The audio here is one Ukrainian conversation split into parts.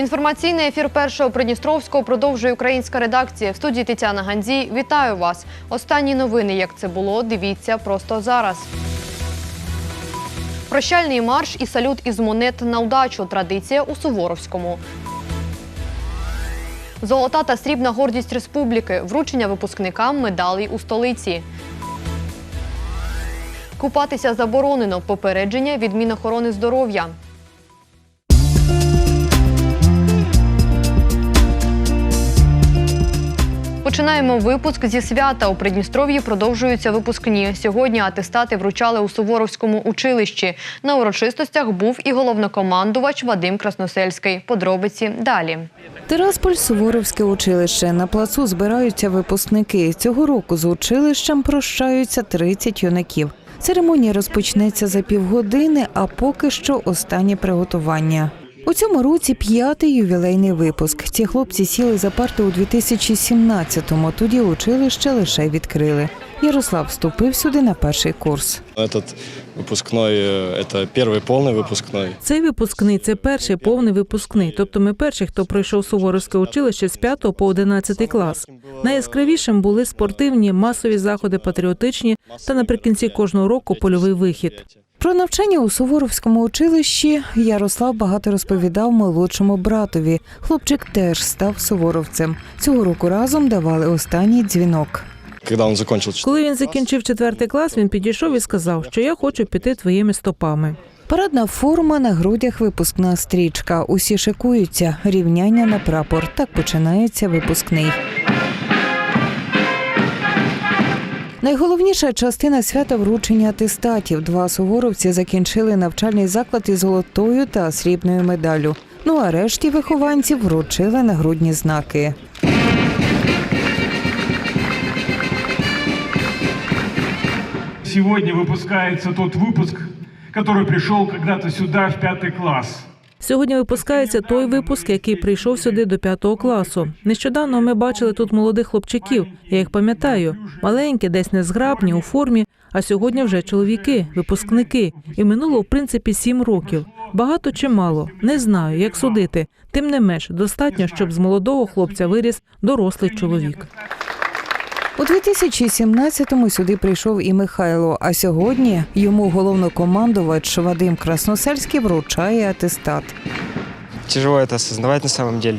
Інформаційний ефір першого Придністровського продовжує українська редакція. В студії Тетяна Гандзій. Вітаю вас. Останні новини, як це було, дивіться просто зараз. Прощальний марш і салют із монет на удачу. Традиція у Суворовському. Золота та срібна гордість республіки. Вручення випускникам медалей у столиці. Купатися заборонено. Попередження від Мінохорони здоров'я. Починаємо випуск зі свята. У Придністров'ї продовжуються випускні. Сьогодні атестати вручали у Суворовському училищі. На урочистостях був і головнокомандувач Вадим Красносельський. Подробиці далі. Тирасполь Суворовське училище. На плацу збираються випускники. Цього року з училищем прощаються 30 юнаків. Церемонія розпочнеться за півгодини, а поки що останнє приготування. У цьому році п'ятий ювілейний випуск. Ці хлопці сіли за парти у 2017-му. Тоді училище лише відкрили. Ярослав вступив сюди на перший курс. Этот выпускной, э, это первый полный выпускной. Цей випускний це перший повний випускний. Тобто ми перші, хто пройшов Суворовське училище з 5 по 11 клас. Найяскравішим були спортивні, масові заходи, патріотичні та наприкінці кожного року польовий вихід. Про навчання у Суворовському училищі Ярослав багато розповідав молодшому братові. Хлопчик теж став суворовцем. Цього року разом давали останній дзвінок. Коли він закінчив четвертий клас, він підійшов і сказав, що я хочу піти твоїми стопами. Парадна форма на грудях випускна стрічка. Усі шикуються. Рівняння на прапор. Так починається випускний. Найголовніша частина свята вручення атестатів. Два суворовці закінчили навчальний заклад із золотою та срібною медаллю. Ну а решті вихованців вручили нагрудні знаки. Сегодня выпускается тот выпуск, который пришел когда-то сюда в пятый класс. Сьогодні випускається той випуск, який прийшов сюди до п'ятого класу. Нещодавно ми бачили тут молодих хлопчиків. Я їх пам'ятаю. Маленькі, десь незграбні, у формі. А сьогодні вже чоловіки, випускники. І минуло в принципі сім років. Багато чи мало не знаю, як судити. Тим не менш, достатньо, щоб з молодого хлопця виріс дорослий чоловік. У 2017-му сюди прийшов і Михайло. А сьогодні йому головнокомандувач Вадим Красносельський вручає атестат. Тяжело это осознавать на самом деле.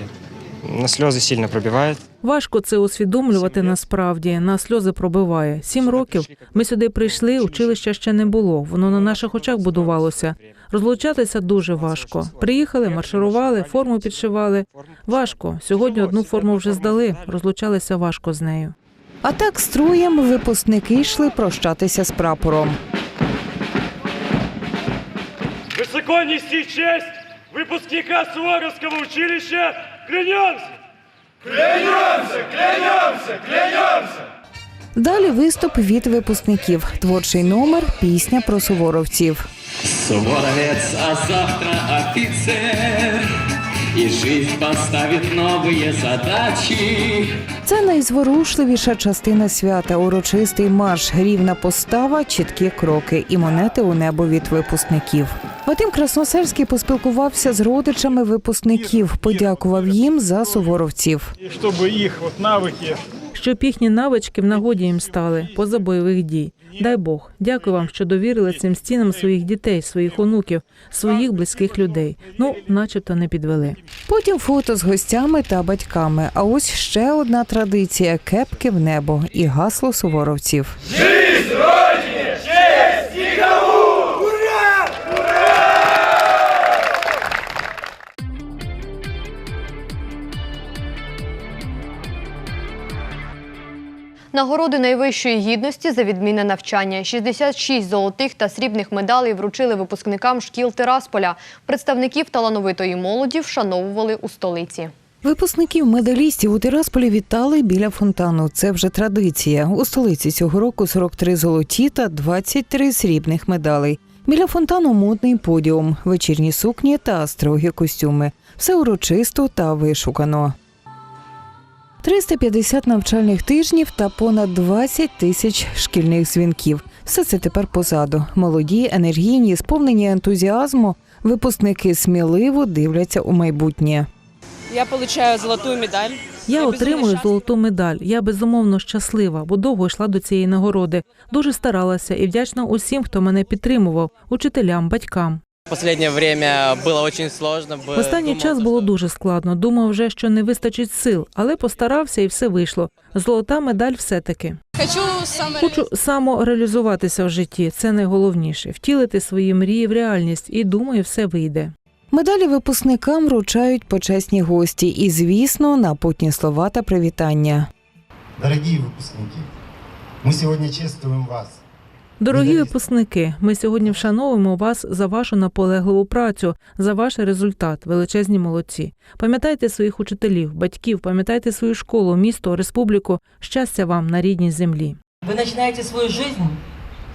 На слезы сильно пробивает. Важко це усвідомлювати насправді. На сльози пробиває. Сім років ми сюди прийшли, училища ще не було. Воно на наших очах будувалося. Розлучатися дуже важко. Приїхали, марширували, форму підшивали. Важко. Сьогодні одну форму вже здали. Розлучалися важко з нею. А так строєм випускники йшли прощатися з прапором. Высоко нести честь выпускника Суворовского училища клянемся! Далі виступ від випускників. Творчий номер пісня про суворовців. Суворовец, а завтра офицер И жизнь поставит новые задачи Це найзворушливіша частина свята. Урочистий марш, рівна постава, чіткі кроки і монети у небо від випускників. Вадим Красносельський поспілкувався з родичами випускників, подякував їм за суворовців. И чтобы их вот навыки щоб їхні навички в нагоді їм стали поза бойових дій. Дай Бог, дякую вам, що довірили цим стінам своїх дітей, своїх онуків, своїх близьких людей. Ну, начебто не підвели. Потім фото з гостями та батьками. А ось ще одна традиція кепки в небо і гасло суворовців. Нагороди найвищої гідності за відмінне навчання. 66 золотих та срібних медалей вручили випускникам шкіл Тирасполя. Представників талановитої молоді вшановували у столиці. Випускників медалістів у Тирасполі вітали біля фонтану. Це вже традиція. У столиці цього року 43 золоті та 23 срібних медалей. Біля фонтану модний подіум, вечірні сукні та строгі костюми. Все урочисто та вишукано. 350 навчальних тижнів та понад 20 тисяч шкільних дзвінків. Все це тепер позаду. Молоді, енергійні, сповнені ентузіазму. Випускники сміливо дивляться у майбутнє. Я получаю золотую медаль. Я Я отримую золоту медаль. Я безумовно щаслива, бо довго йшла до цієї нагороди. Дуже старалася і вдячна усім, хто мене підтримував, учителям, батькам. В последнее время было очень сложно. В останній час було дуже складно. Думав вже, що не вистачить сил, але постарався і все вийшло. Золота медаль все-таки. Хочу саме Хочу самореалізуватися в житті. Це найголовніше втілити свої мрії в реальність. І думаю, все вийде. Медалі випускникам вручають почесні гості і, звісно, напутні слова та привітання. Дорогие выпускники, мы сегодня чествуем вас. Дорогі випускники, ми сьогодні вшановуємо вас за вашу наполегливу працю, за ваш результат, величезні молодці. Пам'ятайте своїх учителів, батьків, пам'ятайте свою школу, місто, республіку. Щастя вам на рідній землі. Вы начинаете свою жизнь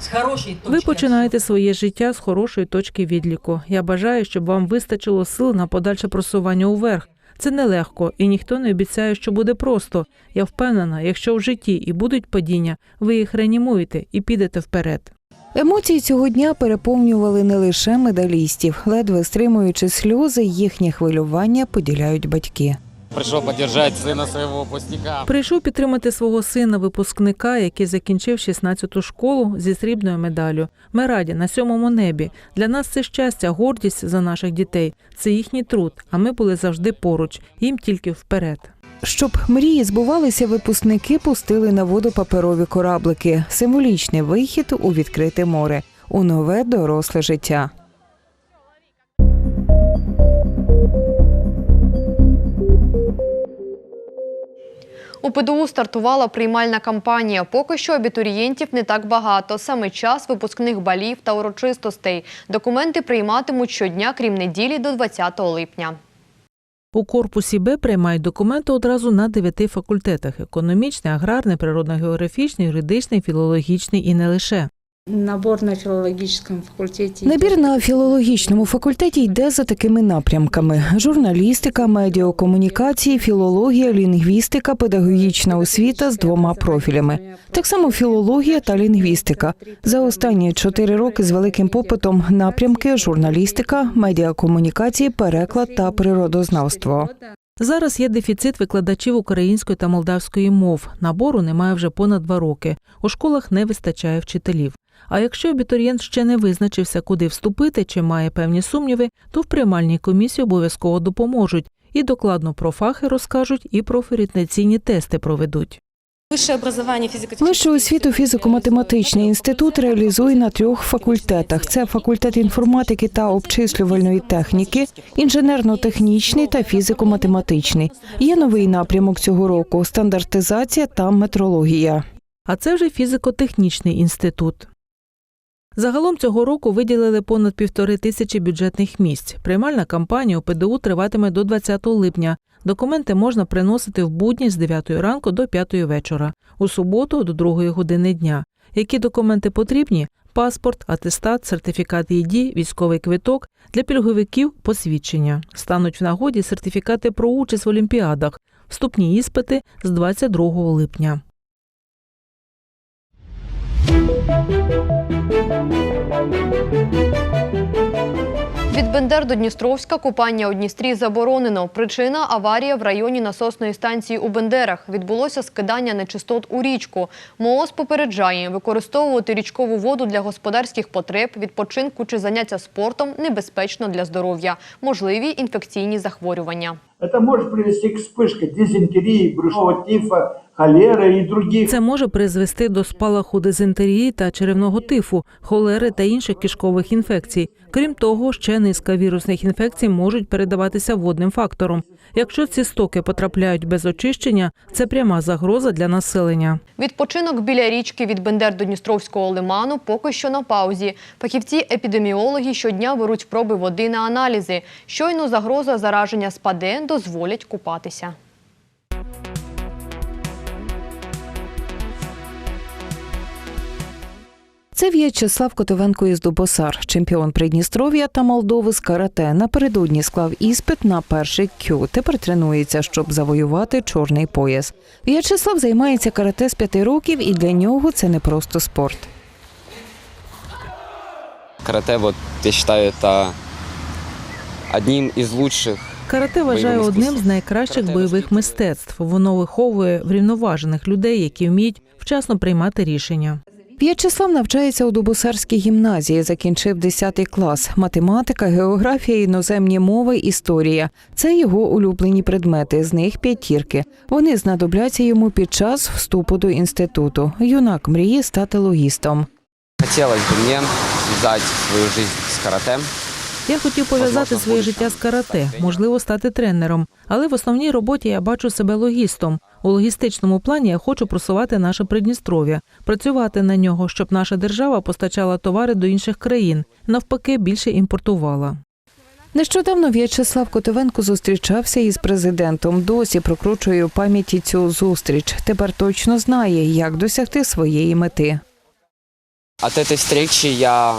с хорошей точки. Ви починаєте своє життя з хорошої точки відліку. Я бажаю, щоб вам вистачило сил на подальше просування уверх. Це нелегко, і ніхто не обіцяє, що буде просто. Я впевнена, якщо в житті і будуть падіння, ви їх реанімуєте і підете вперед. Емоції цього дня переповнювали не лише медалістів, ледве стримуючи сльози, їхнє хвилювання поділяють батьки. Пришел поддержать сына своего выпускника. Прийшов підтримати свого сина випускника, який закінчив 16-ту школу зі срібною медаллю. Ми раді на сьомому небі. Для нас це щастя, гордість за наших дітей. Це їхній труд. А ми були завжди поруч. Їм тільки вперед. Щоб мрії збувалися, випускники пустили на воду паперові кораблики символічний вихід у відкрите море, у нове доросле життя. У ПДУ стартувала приймальна кампанія. Поки що абітурієнтів не так багато. Саме час випускних балів та урочистостей. Документи прийматимуть щодня, крім неділі, до 20 липня. У корпусі Б приймають документи одразу на дев'яти факультетах: економічний, аграрний, природно-географічний, юридичний, філологічний і не лише. Набор на філологічному факультеті. Набір на філологічному факультеті йде за такими напрямками: журналістика, медіакомунікації, філологія, лінгвістика, педагогічна освіта з двома профілями. Так само філологія та лінгвістика. За останні чотири роки з великим попитом напрямки журналістика, медіакомунікації, переклад та природознавство. Зараз є дефіцит викладачів української та молдавської мов. Набору немає вже понад два роки. У школах не вистачає вчителів. А якщо абітурієнт ще не визначився, куди вступити чи має певні сумніви, то в приймальній комісії обов'язково допоможуть і докладно про фахи розкажуть, і профорієнтаційні тести проведуть. Вище освіту фізико-математичний інститут реалізує на трьох факультетах: це факультет інформатики та обчислювальної техніки, інженерно-технічний та фізико-математичний. Є новий напрямок цього року стандартизація та метрологія. А це вже фізико-технічний інститут. Загалом цього року виділили понад півтори тисячі бюджетних місць. Приймальна кампанія у ПДУ триватиме до 20 липня. Документи можна приносити в будні з 9 ранку до 5 вечора, у суботу до 2 години дня. Які документи потрібні? Паспорт, атестат, сертифікат ЄДІ, військовий квиток для пільговиків посвідчення. Стануть в нагоді сертифікати про участь в олімпіадах, вступні іспити з 22 липня. Від Бендер до Дністровська купання у Дністрі заборонено. Причина – аварія в районі насосної станції у Бендерах. Відбулося скидання нечистот у річку. МООЗ попереджає, використовувати річкову воду для господарських потреб, відпочинку чи заняття спортом небезпечно для здоров'я. Можливі інфекційні захворювання. Это может привести к вспышке дизентерии, брюшного тифа, холеры и других. Це може призвести до спалаху дизентерії та черевного тифу, холери та інших кишкових інфекцій. Крім того, ще низка вірусних інфекцій можуть передаватися водним фактором. Якщо ці стоки потрапляють без очищення, це пряма загроза для населення. Відпочинок біля річки від Бендер до Дністровського лиману поки що на паузі. Фахівці-епідеміологи щодня беруть проби води на аналізи. Щойно загроза зараження спаде, дозволять купатися. Це В'ячеслав Котовенко із Дубосар, чемпіон Придністров'я та Молдови з карате. Напередодні склав іспит на перший кю. Тепер тренується, щоб завоювати чорний пояс. В'ячеслав займається карате з п'яти років, і для нього це не просто спорт. Карате, вот, я считаю, это одним из лучших Карате Бойовим одним з найкращих бойових мистецтв. Воно виховує врівноважених людей, які вміють вчасно приймати рішення. В'ячеслав навчається у Дубосарській гімназії, закінчив 10 клас. Математика, географія, іноземні мови, історія. Це його улюблені предмети, з них п'ятірки. Вони знадобляться йому під час вступу до інституту. Юнак мріє стати логістом. Хотелось бы мне связать свою жизнь с карате. Я хотів пов'язати своє життя з карате, можливо, стати тренером. Але в основній роботі я бачу себе логістом. У логістичному плані я хочу просувати наше Придністров'я, працювати на нього, щоб наша держава постачала товари до інших країн, навпаки, більше імпортувала. Нещодавно В'ячеслав Котовенко зустрічався із президентом. Досі прокручує у пам'яті цю зустріч. Тепер точно знає, як досягти своєї мети. От этой встречи я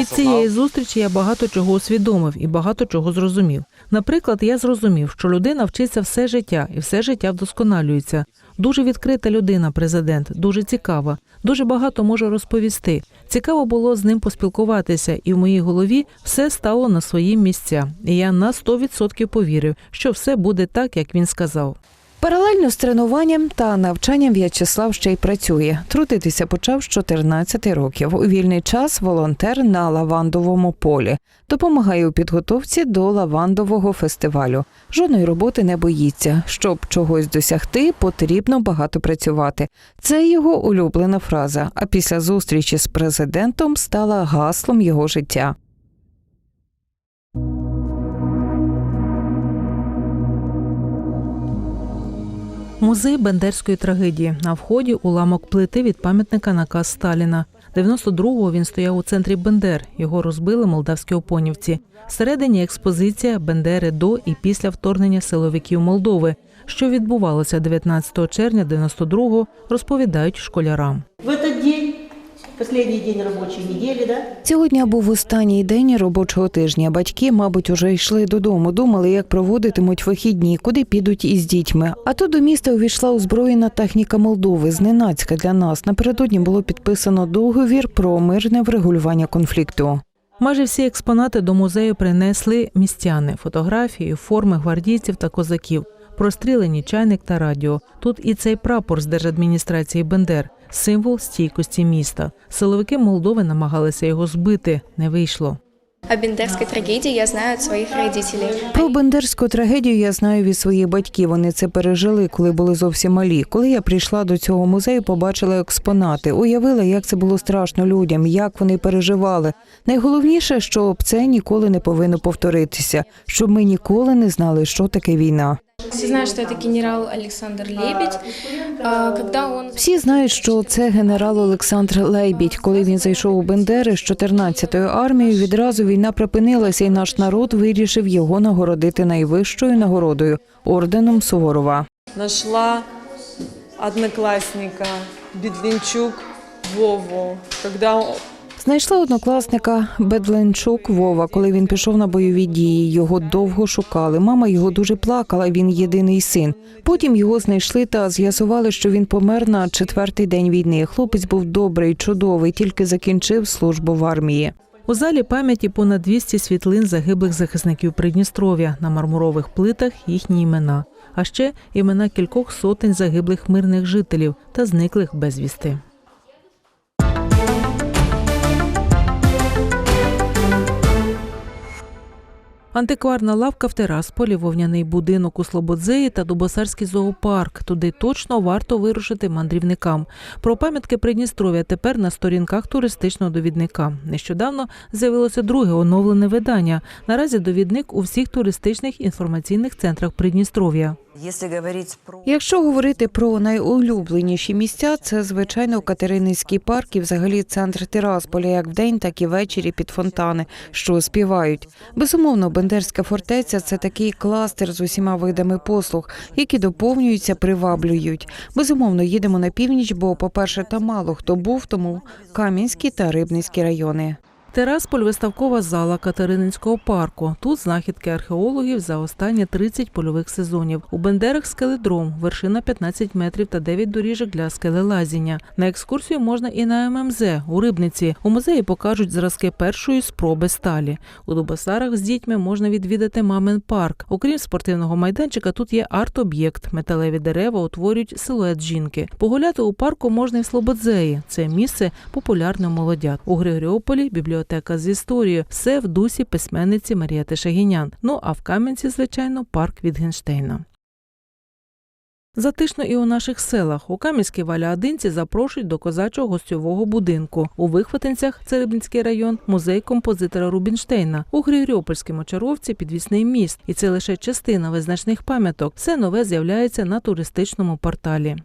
Від цієї зустрічі я багато чого усвідомив і багато чого зрозумів. Наприклад, я зрозумів, що людина вчиться все життя і все життя вдосконалюється. Дуже відкрита людина, президент, дуже цікава, дуже багато може розповісти. Цікаво було з ним поспілкуватися, і в моїй голові все стало на свої місця. І я на 100% повірив, що все буде так, як він сказав. Паралельно з тренуванням та навчанням В'ячеслав ще й працює. Трудитися почав з 14 років. У вільний час волонтер на лавандовому полі. Допомагає у підготовці до лавандового фестивалю. Жодної роботи не боїться. Щоб чогось досягти, потрібно багато працювати. Це його улюблена фраза. А після зустрічі з президентом стала гаслом його життя. Музей бендерської трагедії. На вході уламок плити від пам'ятника наказ Сталіна. 92-го він стояв у центрі Бендер. Його розбили молдавські опонівці. Всередині експозиція Бендери до і після вторгнення силовиків Молдови. Що відбувалося 19 червня 92-го, розповідають школярам. В день, последний день рабочей недели, да, Цього дня був останній день робочого тижня. Батьки, мабуть, уже йшли додому, думали, як проводитимуть вихідні, куди підуть із дітьми. А тут до міста увійшла озброєна техніка Молдови. Зненацька для нас. Напередодні було підписано договір про мирне врегулювання конфлікту. Майже всі експонати до музею принесли містяни: фотографії, форми гвардійців та козаків, прострілені чайник та радіо. Тут і цей прапор з держадміністрації Бендер, символ стійкості міста. Силовики Молдови намагалися його збити, не вийшло. О бендерской трагедии я знаю от своих родителей. Про бендерську трагедію я знаю від своїх батьків. Вони це пережили, коли були зовсім малі. Коли я прийшла до цього музею, побачила експонати, уявила, як це було страшно людям, як вони переживали. Найголовніше, щоб це ніколи не повинно повторитися, щоб ми ніколи не знали, що таке війна. Все знают, что это генерал Александр Лебедь. А, Когда он Всі знають, що це генерал Олександр Лейбідь. Коли він зайшов у Бендери з 14-ю армією, відразу війна припинилася, і наш народ вирішив його нагородити найвищою нагородою орденом Суворова. Нашла одноклассника Бедлинчук Вову, когда Знайшла однокласника Бедленчук Вова, коли він пішов на бойові дії. Його довго шукали. Мама його дуже плакала. Він єдиний син. Потім його знайшли та з'ясували, що він помер на четвертий день війни. Хлопець був добрий, чудовий, тільки закінчив службу в армії. У залі пам'яті понад 200 світлин загиблих захисників Придністров'я на мармурових плитах їхні імена, а ще імена кількох сотень загиблих мирних жителів та зниклих безвісти. Антикварна лавка в Терасполі, вовняний будинок у Слободзеї та Дубосарський зоопарк. Туди точно варто вирушити мандрівникам. Про пам'ятки Придністров'я тепер на сторінках туристичного довідника. Нещодавно з'явилося друге оновлене видання. Наразі довідник у всіх туристичних інформаційних центрах Придністров'я. Якщо говорити про найулюбленіші місця, це звичайно Катерининський парк і взагалі центр Тирасполя, як вдень, так і ввечері під фонтани, що співають. Безумовно, Бендерська фортеця це такий кластер з усіма видами послуг, які доповнюються, приваблюють. Безумовно, їдемо на північ, бо, по-перше, там мало хто був, тому Кам'янські та Рибницькі райони. Терасполь виставкова зала Катерининського парку. Тут знахідки археологів за останні 30 польових сезонів. У Бендерах скеледром, вершина 15 метрів та 9 доріжок для скелелазіння. На екскурсію можна і на ММЗ у Рибниці. У музеї покажуть зразки першої спроби сталі. У Дубосарах з дітьми можна відвідати мамин парк. Окрім спортивного майданчика, тут є арт-об'єкт. Металеві дерева утворюють силует жінки. Погуляти у парку можна і в Слободзеї. Це місце популярне у молодят. У Григоріополі бібліотека з історією. Все в дусі письменниці Маріяти Шагінян. Ну а в Кам'янці, звичайно, парк Вітгенштейна. Затишно і у наших селах. У Кам'янській Валіадинці запрошують до козачого гостьового будинку. У Вихватинцях, це Рибницький район, музей композитора Рубінштейна. У Григоріопольській Мочаровці підвісний міст. І це лише частина визначних пам'яток. Все нове з'являється на туристичному порталі.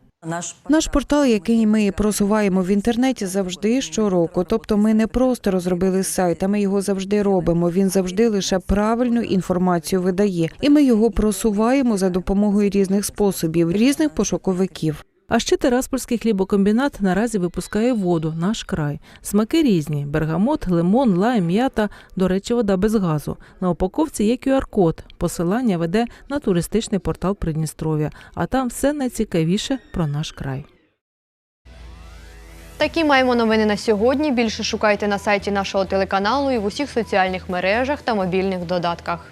Наш портал, який ми просуваємо в інтернеті, завжди щороку. Тобто, ми не просто розробили сайт, а ми його завжди робимо. Він завжди лише правильну інформацію видає, і ми його просуваємо за допомогою різних способів, різних пошуковиків. А ще Тераспольський хлібокомбінат наразі випускає воду наш край. Смаки різні: бергамот, лимон, лайм, м'ята. До речі, вода без газу. На упаковці є QR-код. Посилання веде на туристичний портал Придністров'я. А там все найцікавіше про наш край. Такі маємо новини на сьогодні. Більше шукайте на сайті нашого телеканалу і в усіх соціальних мережах та мобільних додатках.